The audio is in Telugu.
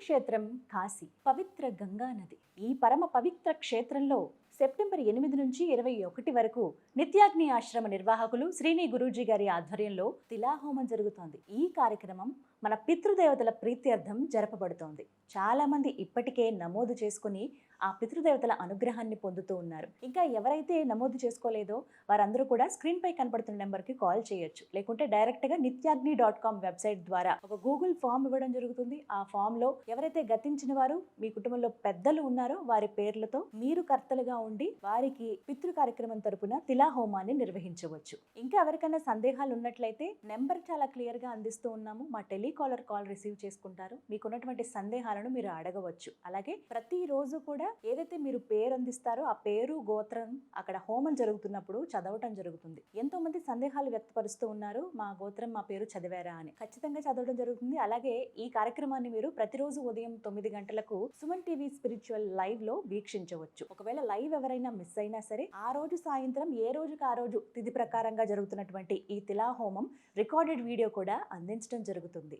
పుణ్యక్షేత్రం కాశీ పవిత్ర గంగా నది. ఈ పరమ పవిత్ర క్షేత్రంలో సెప్టెంబర్ ఎనిమిది నుంచి ఇరవై ఒకటి వరకు నిత్యాగ్ని ఆశ్రమ నిర్వాహకులు శ్రీని గురూజీ గారి ఆధ్వర్యంలో తిలాహోమం జరుగుతోంది. ఈ కార్యక్రమం మన పితృదేవతల ప్రీత్యర్థం జరపబడుతోంది. చాలామంది ఇప్పటికే నమోదు చేసుకుని ఆ పితృదేవతల అనుగ్రహాన్ని పొందుతూ ఉన్నారు. ఇంకా ఎవరైతే నమోదు చేసుకోలేదో వారందరూ కూడా స్క్రీన్ పై కనబడుతున్న నెంబర్కి కాల్ చేయొచ్చు. లేకుంటే డైరెక్ట్గా నిత్యాగ్ని డాట్ కామ్ వెబ్సైట్ ద్వారా ఒక గూగుల్ ఫామ్ ఇవ్వడం జరుగుతుంది. ఆ ఫామ్లో ఎవరైతే గతించిన వారు మీ కుటుంబంలో పెద్దలు ఉన్నారో వారి పేర్లతో మీరు కర్తలుగా ఉండి వారికి పితృ కార్యక్రమం తరపున తిలా హోమాన్ని నిర్వహించవచ్చు. ఇంకా ఎవరికైనా సందేహాలు ఉన్నట్లయితే నెంబర్ చాలా క్లియర్గా అందిస్తూ ఉన్నాము. మా టెలికాలర్ కాల్ రిసీవ్ చేసుకుంటారు. మీకు ఉన్నటువంటి సందేహాలను మీరు అడగవచ్చు. అలాగే ప్రతి రోజు కూడా ఏదైతే మీరు పేరు అందిస్తారో ఆ పేరు గోత్రం అక్కడ హోమం జరుగుతున్నప్పుడు చదవటం జరుగుతుంది. ఎంతో మంది సందేహాలు వ్యక్తపరుస్తూ ఉన్నారు. మా గోత్రం మా పేరు చదివారా అని. ఖచ్చితంగా చదవడం జరుగుతుంది. అలాగే ఈ కార్యక్రమాన్ని మీరు ప్రతిరోజు ఉదయం తొమ్మిది గంటలకు సుమన్ టీవీ స్పిరిచువల్ లైవ్లో వీక్షించవచ్చు. ఒకవేళ లైవ్ లైవ్ ఎవరైనా మిస్ అయినా సరే ఆ రోజు సాయంత్రం ఏ రోజుకి ఆ రోజు తిథి ప్రకారంగా జరుగుతున్నటువంటి ఈ తిలా హోమం రికార్డెడ్ వీడియో కూడా అందించడం జరుగుతుంది.